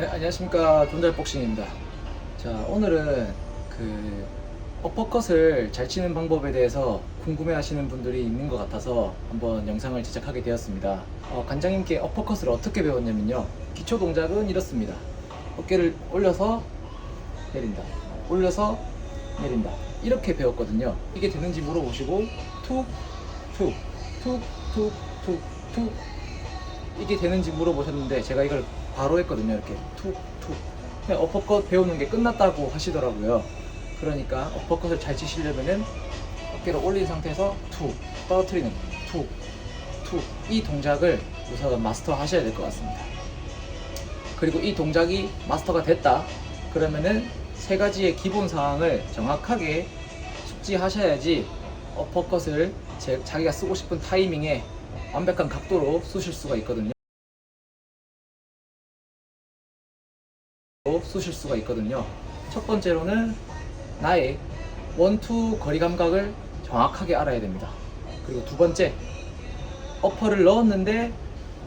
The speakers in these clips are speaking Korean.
네, 안녕하십니까 돈잘복싱입니다. 자, 오늘은 그 어퍼컷을 잘 치는 방법에 대해서 궁금해 하시는 분들이 있는 것 같아서 한번 영상을 제작하게 되었습니다. 어, 관장님께 어퍼컷을 어떻게 배웠냐면요. 기초 동작은 이렇습니다. 어깨를 올려서 내린다. 올려서 내린다. 이렇게 배웠거든요. 이게 되는지 물어보시고 툭, 툭, 툭, 툭, 툭, 툭 이게 되는지 물어보셨는데 제가 이걸 바로 했거든요. 이렇게 툭, 툭. 그냥 어퍼컷 배우는 게 끝났다고 하시더라고요. 그러니까 어퍼컷을 잘 치시려면은 어깨를 올린 상태에서 툭, 떨어뜨리는 툭, 툭. 이 동작을 우선 마스터 하셔야 될 것 같습니다. 그리고 이 동작이 마스터가 됐다. 그러면은 세 가지의 기본 사항을 정확하게 숙지하셔야지 어퍼컷을 제, 자기가 쓰고 싶은 타이밍에 완벽한 각도로 쑤실 수가 있거든요. 쑤실 수가 있거든요. 첫 번째로는 나의 원투 거리 감각을 정확하게 알아야 됩니다. 그리고 두 번째, 어퍼를 넣었는데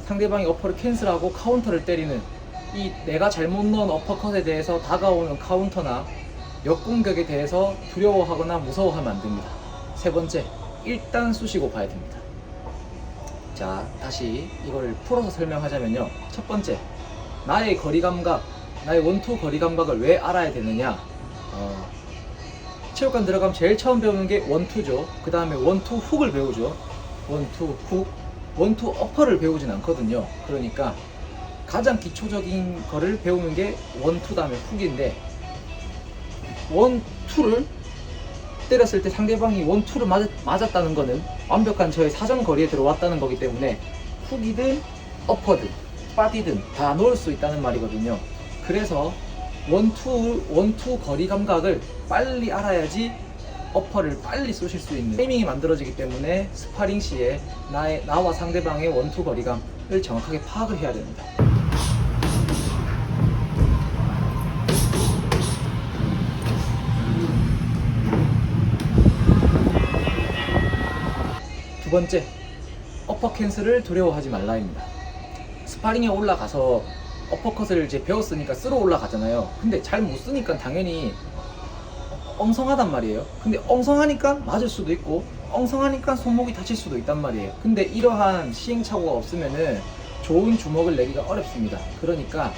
상대방이 어퍼를 캔슬하고 카운터를 때리는 이 내가 잘못 넣은 어퍼컷에 대해서 다가오는 카운터나 역공격에 대해서 두려워하거나 무서워하면 안 됩니다. 세 번째, 일단 쑤시고 봐야 됩니다. 자, 다시 이걸 풀어서 설명하자면요. 첫 번째, 나의 거리 감각, 나의 원투 거리 감각을 왜 알아야 되느냐? 어, 체육관 들어가면 제일 처음 배우는 게 원투죠. 그 다음에 원투 훅을 배우죠. 원투 훅, 원투 어퍼를 배우진 않거든요. 그러니까 가장 기초적인 거를 배우는 게 원투 다음에 훅인데 원투를 때렸을 때 상대방이 원투를 맞았, 맞았다는 거는 완벽한 저의 사정 거리에 들어왔다는 거기 때문에 훅이든 어퍼든 빠디든 다 넣을 수 있다는 말이거든요. 그래서 원투 원투 거리 감각을 빨리 알아야지 어퍼를 빨리 쏘실 수 있는 타이밍이 만들어지기 때문에 스파링 시에 나의 나와 상대방의 원투 거리감을 정확하게 파악을 해야 됩니다. 두 번째, 어퍼 캔슬을 두려워하지 말라입니다. 스파링에 올라가서 어퍼컷을 이제 배웠으니까 쓰러 올라가잖아요. 근데 잘 못 쓰니까 당연히 엉성하단 말이에요. 근데 엉성하니까 맞을 수도 있고 엉성하니까 손목이 다칠 수도 있단 말이에요. 근데 이러한 시행착오가 없으면은 좋은 주먹을 내기가 어렵습니다. 그러니까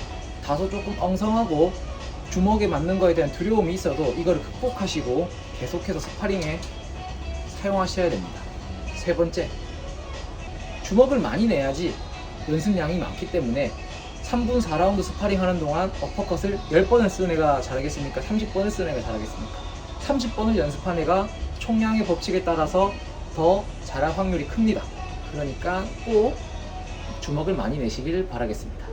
다소 조금 엉성하고 주먹에 맞는 거에 대한 두려움이 있어도 이거를 극복하시고 계속해서 스파링에 사용하셔야 됩니다. 세 번째, 주먹을 많이 내야지 연습량이 많기 때문에 3분 4라운드 스파링 하는 동안 어퍼컷을 10번을 쓰는 애가 잘하겠습니까? 30번을 쓰는 애가 잘하겠습니까? 30번을 연습한 애가 총량의 법칙에 따라서 더 잘할 확률이 큽니다. 그러니까 꼭 주먹을 많이 내시길 바라겠습니다.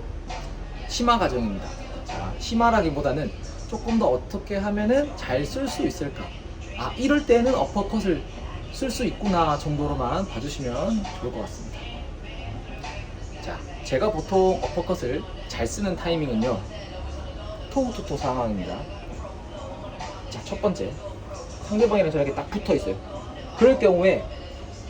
심화 과정입니다. 자, 심화라기보다는 조금 더 어떻게 하면은 잘 쓸 수 있을까? 아, 이럴 때는 어퍼컷을 쓸 수 있구나 정도로만 봐주시면 좋을 것 같습니다. 자, 제가 보통 어퍼컷을 잘 쓰는 타이밍은요. 토우투토 상황입니다. 자, 첫 번째. 상대방이랑 저에게 딱 붙어 있어요. 그럴 경우에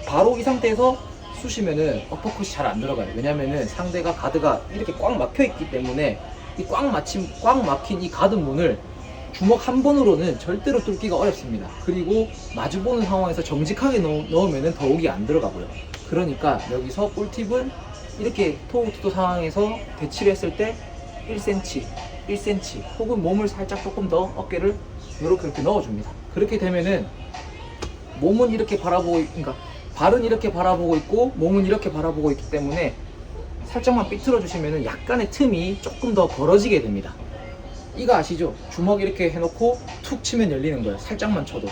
바로 이 상태에서 쑤시면은 어퍼컷이 잘 안 들어가요. 왜냐면은 상대가 가드가 이렇게 꽉 막혀 있기 때문에 이 꽉 막힌, 꽉 막힌 이 가드 문을 주먹 한 번으로는 절대로 뚫기가 어렵습니다. 그리고 마주보는 상황에서 정직하게 넣, 넣으면 더욱이 안 들어가고요. 그러니까 여기서 꿀팁은 이렇게 토우투도 상황에서 대치를 했을 때 1cm, 1cm 혹은 몸을 살짝 조금 더 어깨를 이렇게 이렇게 넣어줍니다. 그렇게 되면은 몸은 이렇게 바라보고, 있- 그러니까 발은 이렇게 바라보고 있고 몸은 이렇게 바라보고 있기 때문에 살짝만 삐뚤어 주시면은 약간의 틈이 조금 더 벌어지게 됩니다. 이거 아시죠? 주먹 이렇게 해놓고 툭 치면 열리는 거예요. 살짝만 쳐도.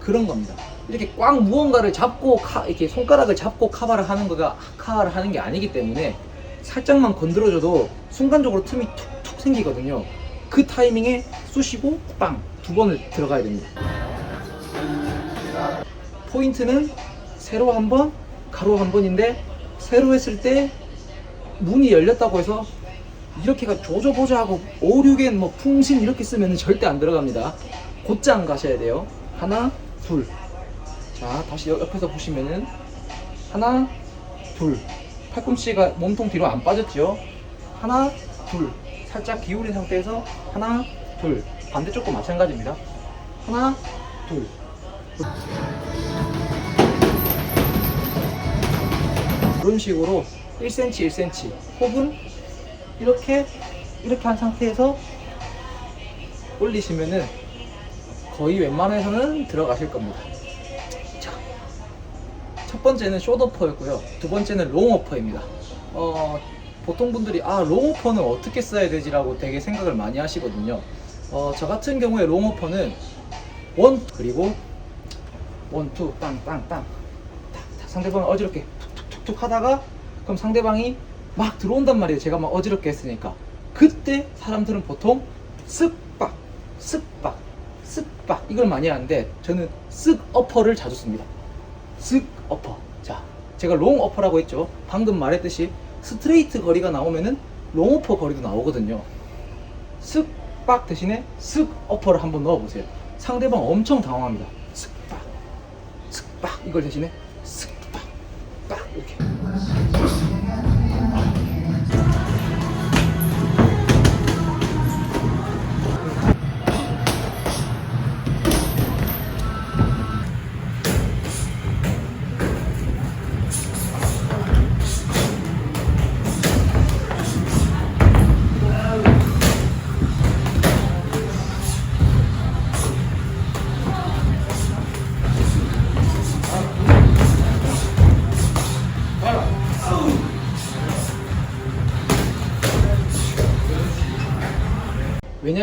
그런 겁니다. 이렇게 꽉 무언가를 잡고 카, 이렇게 손가락을 잡고 카바를 하는 거가 카바를 하는 게 아니기 때문에 살짝만 건드려줘도 순간적으로 틈이 툭툭 생기거든요. 그 타이밍에 쑤시고 빵 두 번을 들어가야 됩니다. 포인트는 세로 한 번, 가로 한 번인데 세로 했을 때 문이 열렸다고 해서 이렇게가 조져보자 하고 5, 6엔 뭐 풍신 이렇게 쓰면 절대 안 들어갑니다. 곧장 가셔야 돼요. 하나, 둘. 자, 다시 옆- 옆에서 보시면은 하나, 둘. 팔꿈치가 몸통 뒤로 안 빠졌죠? 하나, 둘. 살짝 기울인 상태에서 하나, 둘. 반대쪽도 마찬가지입니다. 하나, 둘. 이런 식으로 1cm, 1cm 혹은 이렇게 이렇게 한 상태에서 올리시면은 거의 웬만해서는 들어가실 겁니다. 자, 첫 번째는 숏어퍼였고요. 두 번째는 롱어퍼입니다. 어, 보통 분들이 아 롱어퍼는 어떻게 써야 되지라고 되게 생각을 많이 하시거든요. 어, 저 같은 경우에 롱어퍼는 원 그리고 원투 빵빵빵 딱, 딱 상대방 어지럽게 툭툭툭툭 하다가 그럼 상대방이 막 들어온단 말이에요. 제가 막 어지럽게 했으니까 그때 사람들은 보통 쓱박 쓱박 쓱박 이걸 많이 하는데 저는 쓱 어퍼를 자주 씁니다. 쓱 어퍼. 자, 제가 롱 어퍼라고 했죠. 방금 말했듯이 스트레이트 거리가 나오면은 롱 어퍼 거리도 나오거든요. 쓱박 대신에 쓱 어퍼를 한번 넣어보세요. 상대방 엄청 당황합니다. 쓱박, 쓱박 이걸 대신에 쓱박, 빡 이렇게.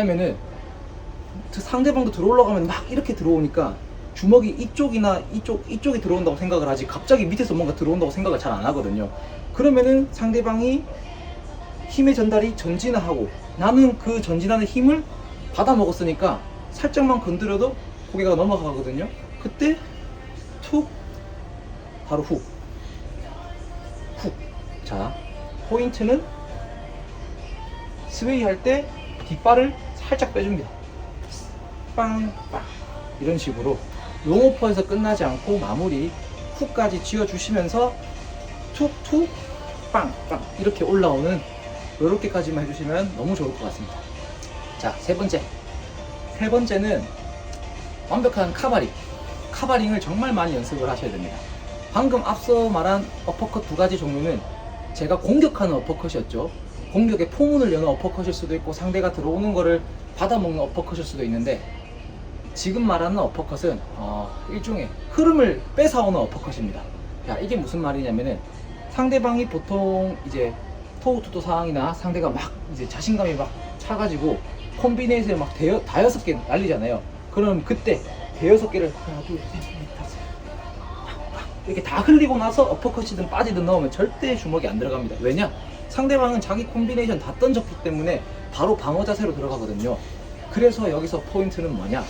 왜냐면은 그 상대방도 들어올라고 하면 막 이렇게 들어오니까 주먹이 이쪽이나 이쪽 이쪽에 들어온다고 생각을 하지 갑자기 밑에서 뭔가 들어온다고 생각을 잘 안 하거든요. 그러면은 상대방이 힘의 전달이 전진을 하고 나는 그 전진하는 힘을 받아 먹었으니까 살짝만 건드려도 고개가 넘어가거든요. 그때 툭 바로 훅 훅. 자 포인트는 스웨이 할 때 뒷발을 살짝 빼줍니다. 빵 빵 이런 식으로 롱오퍼에서 끝나지 않고 마무리 훅까지 쥐어주시면서 툭툭 빵 빵 이렇게 올라오는 이렇게까지만 해주시면 너무 좋을 것 같습니다. 자 세 번째 세 번째는 완벽한 카바링 카바링을 정말 많이 연습을 하셔야 됩니다. 방금 앞서 말한 어퍼컷 두 가지 종류는 제가 공격하는 어퍼컷이었죠. 공격의 포문을 여는 어퍼컷일 수도 있고 상대가 들어오는 거를 받아먹는 어퍼컷일 수도 있는데 지금 말하는 어퍼컷은 어, 일종의 흐름을 뺏어오는 어퍼컷입니다. 자, 이게 무슨 말이냐면은 상대방이 보통 이제 토우투도 상황이나 상대가 막 이제 자신감이 막 차가지고 콤비네이션을 막 대여, 다여섯 개 날리잖아요. 그럼 그때 대여섯 개를 하나, 둘, 셋, 넷, 다섯 이렇게 다 흘리고 나서 어퍼컷이든 빠지든 넣으면 절대 주먹이 안 들어갑니다. 왜냐? 상대방은 자기 콤비네이션 다 던졌기 때문에 바로 방어 자세로 들어가거든요. 그래서 여기서 포인트는 뭐냐?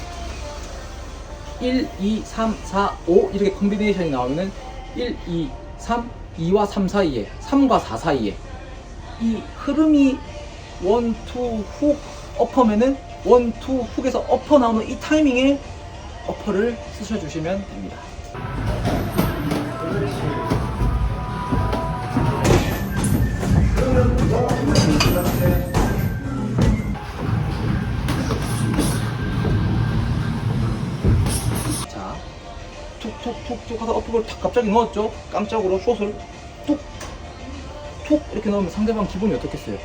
1, 2, 3, 4, 5 이렇게 콤비네이션이 나오면은 1, 2, 3, 2와 3 사이에 3과 4 사이에 이 흐름이 1, 2, 훅 어퍼면은 1, 2, 훅에서 어퍼 나오는 이 타이밍에 어퍼를 쓰셔주시면 됩니다. 툭툭툭툭 하다 어퍼를 탁 갑자기 넣었죠. 깜짝으로 숏을 툭, 툭 이렇게 넣으면 상대방 기분이 어떻겠어요?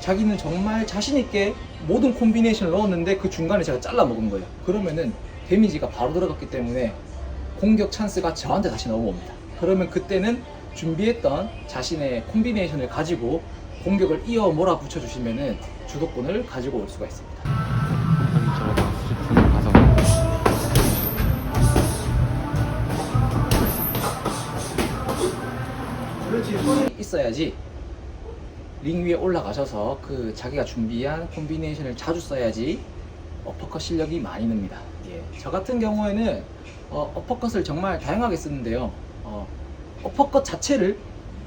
자기는 정말 자신있게 모든 콤비네이션을 넣었는데 그 중간에 제가 잘라 먹은 거예요. 그러면은 데미지가 바로 들어갔기 때문에 공격 찬스가 저한테 다시 넘어옵니다. 그러면 그때는 준비했던 자신의 콤비네이션을 가지고 공격을 이어 몰아붙여 주시면은 주도권을 가지고 올 수가 있습니다. 있어야지 링 위에 올라가셔서 그 자기가 준비한 콤비네이션을 자주 써야지 어퍼컷 실력이 많이 늡니다. 예. 저 같은 경우에는 어, 어퍼컷을 정말 다양하게 쓰는데요. 어, 어퍼컷 자체를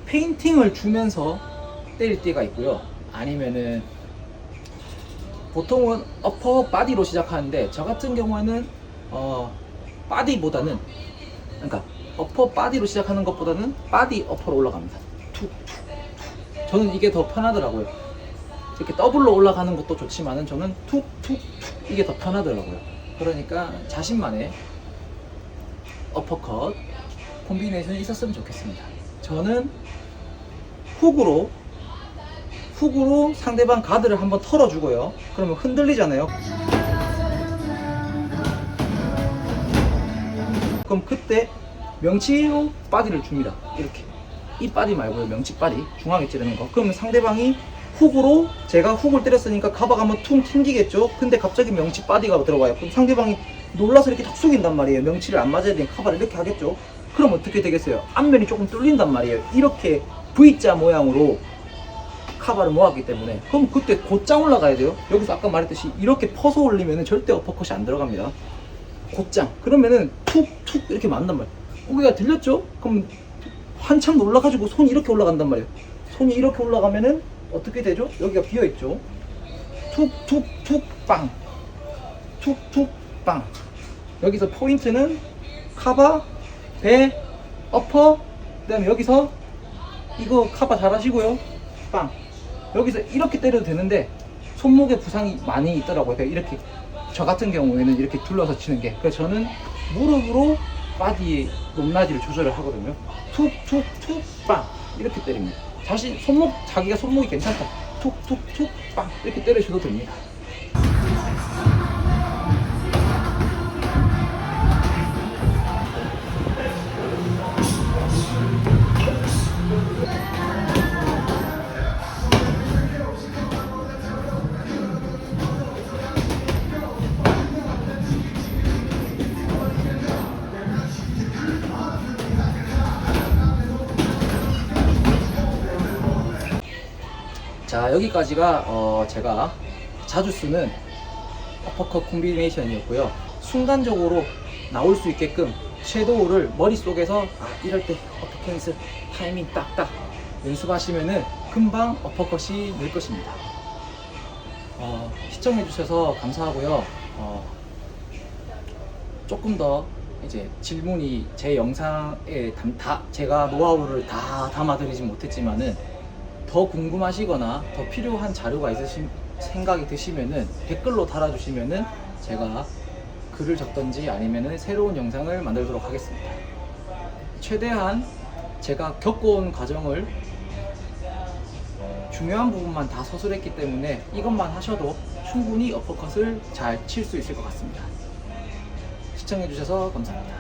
페인팅을 주면서 때릴 때가 있고요. 아니면은 보통은 어퍼 바디로 시작하는데 저 같은 경우에는 어, 바디보다는 그러니까 어퍼 바디로 시작하는 것보다는 바디 어퍼로 올라갑니다. 저는 이게 더 편하더라고요. 이렇게 더블로 올라가는 것도 좋지만은 저는 툭툭툭 이게 더 편하더라고요. 그러니까 자신만의 어퍼컷 콤비네이션이 있었으면 좋겠습니다. 저는 훅으로 훅으로 상대방 가드를 한번 털어주고요. 그러면 흔들리잖아요. 그럼 그때 명치로 바디를 줍니다. 이렇게. 이 바디 말고요. 명치 바디. 중앙에 찌르는 거. 그러면 상대방이 훅으로 제가 훅을 때렸으니까 가바가 한번 퉁 튕기겠죠? 근데 갑자기 명치 바디가 들어와요. 그럼 상대방이 놀라서 이렇게 탁 숙인단 말이에요. 명치를 안 맞아야 되는 카바를 이렇게 하겠죠? 그럼 어떻게 되겠어요? 앞면이 조금 뚫린단 말이에요. 이렇게 V자 모양으로 카바를 모았기 때문에 그럼 그때 곧장 올라가야 돼요. 여기서 아까 말했듯이 이렇게 퍼서 올리면 절대 어퍼컷이 안 들어갑니다. 곧장 그러면은 툭툭 이렇게 맞는단 말이에요. 우리가 들렸죠? 그럼 한참 놀라가지고 손이 이렇게 올라간단 말이에요. 손이 이렇게 올라가면은 어떻게 되죠? 여기가 비어 있죠. 툭툭툭 빵, 툭툭 빵. 여기서 포인트는 카바, 배, 어퍼. 그 다음에 여기서 이거 카바 잘 하시고요. 빵. 여기서 이렇게 때려도 되는데 손목에 부상이 많이 있더라고요. 이렇게 저 같은 경우에는 이렇게 둘러서 치는 게. 그래서 저는 무릎으로 바디의 높낮이를 조절을 하거든요. 툭 툭 툭 빵 이렇게 때립니다. 자신 손목 자기가 손목이 괜찮다. 툭 툭 툭 빵 이렇게 때려줘도 됩니다. 자 여기까지가 어, 제가 자주 쓰는 어퍼컷 콤비네이션이었고요. 순간적으로 나올 수 있게끔 섀도우를 머릿속에서 아 이럴 때 어퍼컷을 타이밍 딱딱 연습하시면은 금방 어퍼컷이 늘 것입니다. 어, 시청해 주셔서 감사하고요. 어, 조금 더 이제 질문이 제 영상에 담, 다 제가 노하우를 다 담아드리진 못했지만은 더 궁금하시거나 더 필요한 자료가 있으신 생각이 드시면은 댓글로 달아주시면은 제가 글을 적던지 아니면은 새로운 영상을 만들도록 하겠습니다. 최대한 제가 겪어온 과정을 중요한 부분만 다 서술했기 때문에 이것만 하셔도 충분히 어퍼컷을 잘 칠 수 있을 것 같습니다. 시청해주셔서 감사합니다.